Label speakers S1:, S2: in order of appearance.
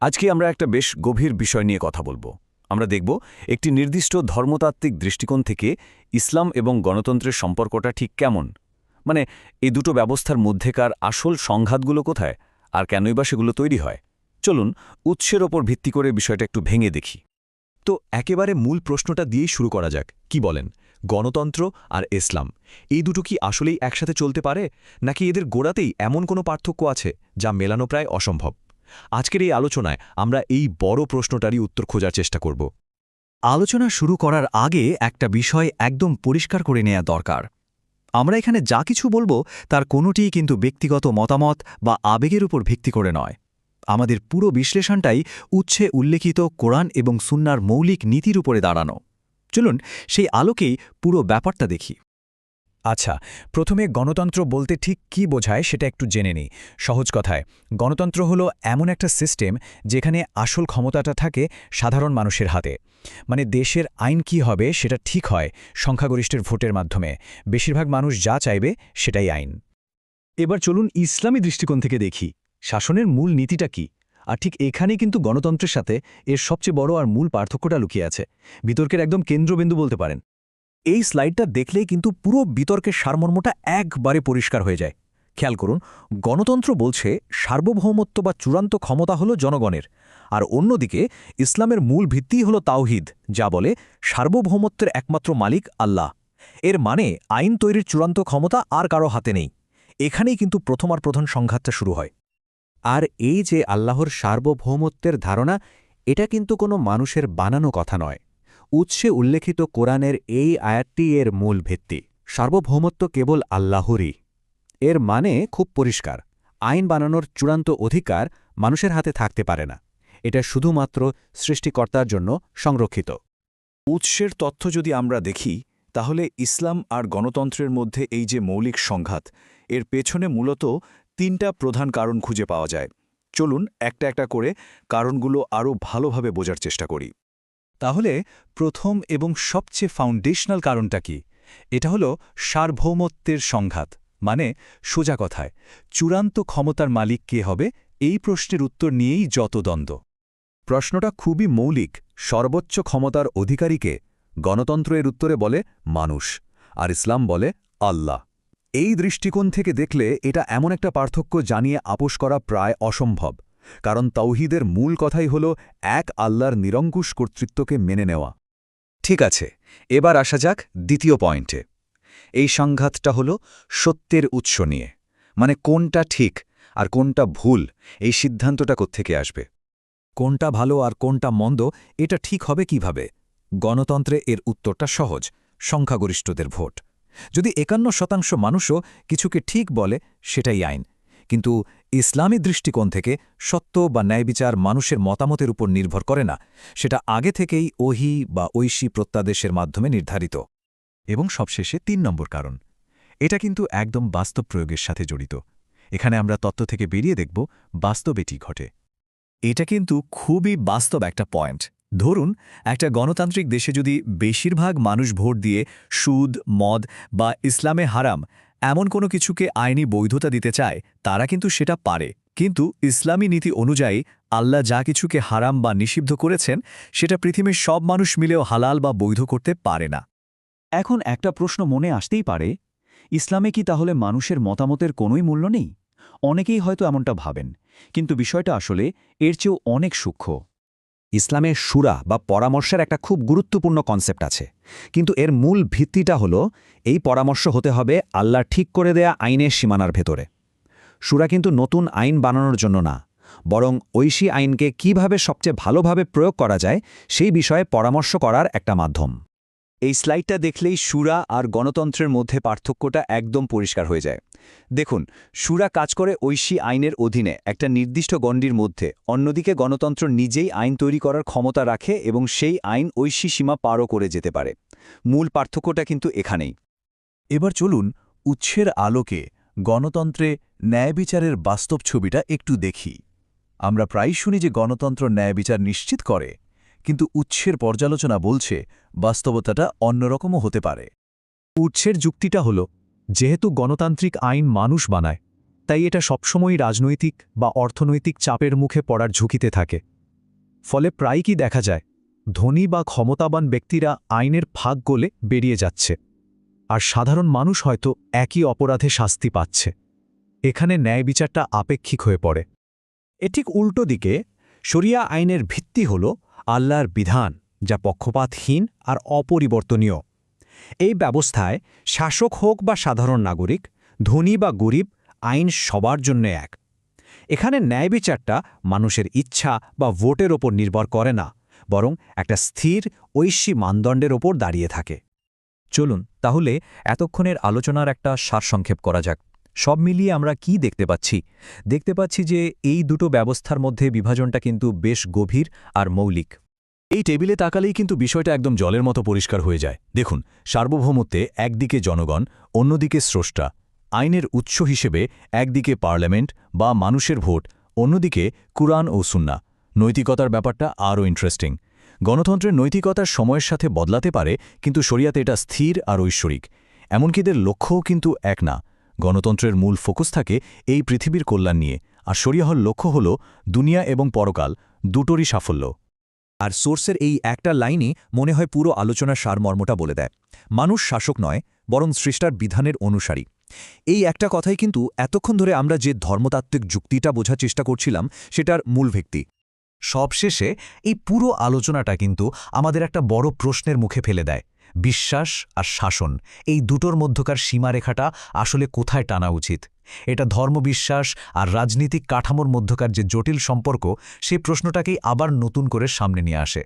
S1: আজকে আমরা একটা বেশ গভীর বিষয় নিয়ে কথা বলব। আমরা দেখব একটি নির্দিষ্ট ধর্মতাত্ত্বিক দৃষ্টিকোণ থেকে ইসলাম এবং গণতন্ত্রের সম্পর্কটা ঠিক কেমন? মানে এই দুটো ব্যবস্থার মধ্যেকার আসল সংঘাতগুলো কোথায়? আর কেনই বা সেগুলো তৈরি হয়? চলুন, উৎসের ওপর ভিত্তি করে বিষয়টা একটু ভেঙে দেখি।
S2: তো, একেবারে মূল প্রশ্নটা দিয়েই শুরু করা যাক। কি বলেন? গণতন্ত্র আর ইসলাম, এই দুটো কি আসলেই একসাথে চলতে পারে? নাকি এদের গোড়াতেই এমন কোনো পার্থক্য আছে যা মেলানো প্রায় অসম্ভব? আজকের এই আলোচনায় আমরা এই বড় প্রশ্নটারই উত্তর খোঁজার চেষ্টা করব।
S3: আলোচনা শুরু করার আগে একটা বিষয় একদম পরিষ্কার করে নেওয়া দরকার। আমরা এখানে যা কিছু বলব তার কোনোটিই কিন্তু ব্যক্তিগত মতামত বা আবেগের উপর ভিত্তি করে নয়। আমাদের পুরো বিশ্লেষণটাই উচ্ছে উল্লেখিত কোরআন এবং সুন্নার মৌলিক নীতির উপরে দাঁড়ানো। চলুন সেই আলোকেই পুরো ব্যাপারটা দেখি।
S4: আচ্ছা প্রথমে গণতন্ত্র বলতে ঠিক কি বোঝায় সেটা একটু জেনে নিই। সহজ কথায়, গণতন্ত্র হলো এমন একটা সিস্টেম যেখানে আসল ক্ষমতাটা থাকে সাধারণ মানুষের হাতে। মানে দেশের আইন কি হবে সেটা ঠিক হয় সংখ্যাগরিষ্ঠের ভোটের মাধ্যমে। বেশিরভাগ মানুষ যা চাইবে সেটাই আইন।
S2: এবার চলুন ইসলামী দৃষ্টিকোণ থেকে দেখি, শাসনের মূল নীতিটা কি? আর ঠিক এখানে কিন্তু গণতন্ত্রের সাথে এর সবচেয়ে বড় আর মূল পার্থক্যটা লুকিয়ে আছে। বিতর্কের একদম কেন্দ্রবিন্দু বলতে পারেন। এই স্লাইডটা দেখলেই কিন্তু পুরো বিতর্কের সারমর্মটা একবারে পরিষ্কার হয়ে যায়। খেয়াল করুন, গণতন্ত্র বলছে সার্বভৌমত্ব বা চূড়ান্ত ক্ষমতা হল জনগণের, আর অন্যদিকে ইসলামের মূল ভিত্তিই হল তাওহিদ, যা বলে সার্বভৌমত্বের একমাত্র মালিক আল্লাহ। এর মানে আইন তৈরির চূড়ান্ত ক্ষমতা আর কারও হাতে নেই। এখানেই কিন্তু প্রথম আর প্রধান সংঘাতটা শুরু হয়।
S5: আর এই যে আল্লাহর সার্বভৌমত্বের ধারণা, এটা কিন্তু কোনো মানুষের বানানো কথা নয়। উৎসে উল্লেখিত কোরআনের এই আয়াতটি এর মূল ভিত্তি। সার্বভৌমত্ব কেবল আল্লাহরই। এর মানে খুব পরিষ্কার। আইন বানানোর চূড়ান্ত অধিকার মানুষের হাতে থাকতে পারে না। এটা শুধুমাত্র সৃষ্টিকর্তার জন্য সংরক্ষিত।
S1: উৎসের তথ্য যদি আমরা দেখি, তাহলে ইসলাম আর গণতন্ত্রের মধ্যে এই যে মৌলিক সংঘাত, এর পেছনে মূলত তিনটা প্রধান কারণ খুঁজে পাওয়া যায়। চলুন একটা একটা করে কারণগুলো আরও ভালোভাবে বোঝার চেষ্টা করি।
S2: তাহলে প্রথম এবং সবচেয়ে ফাউন্ডেশনাল কারণটা কি? এটা হল সার্বভৌমত্বের সংঘাত মানে সোজা কথায়, চূড়ান্ত ক্ষমতার মালিক কে হবে এই প্রশ্নের উত্তর নিয়েই যত দ্বন্দ্ব।
S6: প্রশ্নটা খুবই মৌলিক, সর্বোচ্চ ক্ষমতার অধিকারীকে গণতন্ত্রের উত্তরে বলে মানুষ, আর ইসলাম বলে আল্লাহ। এই দৃষ্টিকোণ থেকে দেখলে এটা এমন একটা পার্থক্য জানিয়ে আপোষ করা প্রায় অসম্ভব। কারণ তৌহিদের মূল কথাই হল এক আল্লাহর নিরঙ্কুশ কর্তৃত্বকে মেনে নেওয়া।
S3: ঠিক আছে, এবার আসা যাক দ্বিতীয় পয়েন্টে। এই সংঘাতটা হল সত্যের উৎস নিয়ে মানে কোনটা ঠিক আর কোনটা ভুল, এই সিদ্ধান্তটা কোত্থেকে আসবে? কোনটা ভালো আর কোনটা মন্দ, এটা ঠিক হবে কীভাবে? গণতন্ত্রে এর উত্তরটা সহজ, সংখ্যাগরিষ্ঠদের ভোট। যদি একান্ন শতাংশ মানুষও কিছুকে ঠিক বলে, সেটাই আইন। কিন্তু ইসলামী দৃষ্টিকোণ থেকে সত্য বা ন্যায়বিচার মানুষের মতামতের উপর নির্ভর করে না, সেটা আগে থেকেই ওহি বা ঐশী প্রত্যাদেশের মাধ্যমে নির্ধারিত।
S2: এবং সবশেষে তিন নম্বর কারণ, এটা কিন্তু একদম বাস্তব প্রয়োগের সাথে জড়িত। এখানে আমরা তত্ত্ব থেকে বেরিয়ে দেখব বাস্তব এটি ঘটে। এটা কিন্তু খুবই বাস্তব একটা পয়েন্ট। ধরুন, একটা গণতান্ত্রিক দেশে যদি বেশিরভাগ মানুষ ভোট দিয়ে সুদ, মদ বা ইসলামে হারাম এমন কোনো কিছুকে আইনি বৈধতা দিতে চায়, তারা কিন্তু সেটা পারে। কিন্তু ইসলামী নীতি অনুযায়ী আল্লাহ যা কিছুকে হারাম বা নিষিদ্ধ করেছেন, সেটা পৃথিবীর সব মানুষ মিলেও হালাল বা বৈধ করতে পারে না।
S3: এখন একটা প্রশ্ন মনে আসতেই পারে, ইসলামে কি তাহলে মানুষের মতামতের কোনোই মূল্য নেই? অনেকেই হয়তো এমনটা ভাবেন, কিন্তু বিষয়টা আসলে এর চেয়েও অনেক সূক্ষ্ম।
S5: ইসলামে সুরা বা পরামর্শের একটা খুব গুরুত্বপূর্ণ কনসেপ্ট আছে। কিন্তু এর মূল ভিত্তিটা হলো, এই পরামর্শ হতে হবে আল্লাহ ঠিক করে দেয়া আইনের সীমানার ভেতরে। সুরা কিন্তু নতুন আইন বানানোর জন্য না, বরং ঐশী আইনকে কীভাবে সবচেয়ে ভালোভাবে প্রয়োগ করা যায় সেই বিষয়ে পরামর্শ করার একটা মাধ্যম।
S3: এই স্লাইডটা দেখলেই সুরা আর গণতন্ত্রের মধ্যে পার্থক্যটা একদম পরিষ্কার হয়ে যায়। দেখুন, সুরা কাজ করে ঐশী আইনের অধীনে একটা নির্দিষ্ট গণ্ডির মধ্যে, অন্যদিকে গণতন্ত্র নিজেই আইন তৈরি করার ক্ষমতা রাখে এবং সেই আইন ঐশী সীমা পারও করে যেতে পারে। মূল পার্থক্যটা কিন্তু এখানেই।
S2: এবার চলুন উৎসের আলোকে গণতন্ত্রে ন্যায়বিচারের বাস্তব ছবিটা একটু দেখি। আমরা প্রায় শুনি যে গণতন্ত্র ন্যায়বিচার নিশ্চিত করে কিন্তু উৎসের পর্যালোচনা বলছে বাস্তবতাটা অন্যরকমও হতে পারে। উৎসের যুক্তিটা হল, যেহেতু গণতান্ত্রিক আইন মানুষ বানায়, তাই এটা সবসময়ই রাজনৈতিক বা অর্থনৈতিক চাপের মুখে পড়ার ঝুঁকিতে থাকে। ফলে প্রায় কি দেখা যায়, ধনী বা ক্ষমতাবান ব্যক্তিরা আইনের ফাঁক গোলে বেরিয়ে যাচ্ছে, আর সাধারণ মানুষ হয়তো একই অপরাধে শাস্তি পাচ্ছে। এখানে ন্যায় বিচারটা আপেক্ষিক হয়ে পড়ে।
S5: এ ঠিক উল্টো দিকে, শরিয়া আইনের ভিত্তি হল আল্লাহর বিধান, যা পক্ষপাতহীন আর অপরিবর্তনীয়। এই ব্যবস্থায় শাসক হোক বা সাধারণ নাগরিক, ধনী বা গরিব, আইন সবার জন্য এক। এখানে ন্যায় বিচারটা মানুষের ইচ্ছা বা ভোটের ওপর নির্ভর করে না, বরং একটা স্থির, ঐশী মানদণ্ডের ওপর দাঁড়িয়ে থাকে।
S4: চলুন তাহলে এতক্ষণের আলোচনার একটা সারসংক্ষেপ করা যাক। সব মিলিয়ে আমরা কি দেখতে পাচ্ছি? দেখতে পাচ্ছি যে এই দুটো ব্যবস্থার মধ্যে বিভাজনটা কিন্তু বেশ গভীর আর মৌলিক।
S1: এই টেবিলে তাকালেই কিন্তু বিষয়টা একদম জলের মতো পরিষ্কার হয়ে যায়। দেখুন, সার্বভৌমত্বে একদিকে জনগণ, অন্যদিকে স্রষ্টা। আইনের উৎস হিসেবে একদিকে পার্লামেন্ট বা মানুষের ভোট, অন্যদিকে কুরআন ও সুন্না নৈতিকতার ব্যাপারটা আরও ইন্টারেস্টিং। গণতন্ত্রের নৈতিকতার সময়ের সাথে বদলাতে পারে, কিন্তু শরিয়াতে এটা স্থির আর ঐশ্বরিক। এমনকি এদের লক্ষ্যও কিন্তু এক না। গণতন্ত্রের মূল ফোকাস থাকে এই পৃথিবীর কল্যাণ নিয়ে। আর শরিয়াহর লক্ষ্য হল দুনিয়া এবং পরকাল দুটোরই সাফল্য।
S6: আর সোর্সের এই একটা লাইনই মনে হয় পুরো আলোচনার সারমর্মটা বলে দেয়। মানুষ শাসক নয়, বরং সৃষ্টার বিধানের অনুসারী। এই একটা কথাই কিন্তু এতক্ষণ ধরে আমরা যে ধর্মতাত্ত্বিক যুক্তিটা বোঝার চেষ্টা করছিলাম, সেটার মূল ভিত্তি।
S2: সবশেষে এই পুরো আলোচনাটা কিন্তু আমাদের একটা বড় প্রশ্নের মুখে ফেলে দেয়। বিশ্বাস আর শাসন, এই দুটোর মধ্যকার সীমারেখাটা আসলে কোথায় টানা উচিত? এটা ধর্মবিশ্বাস আর রাজনীতিক কাঠামোর মধ্যকার যে জটিল সম্পর্ক সেই প্রশ্নটাকেই আবার নতুন করে সামনে নিয়ে আসে।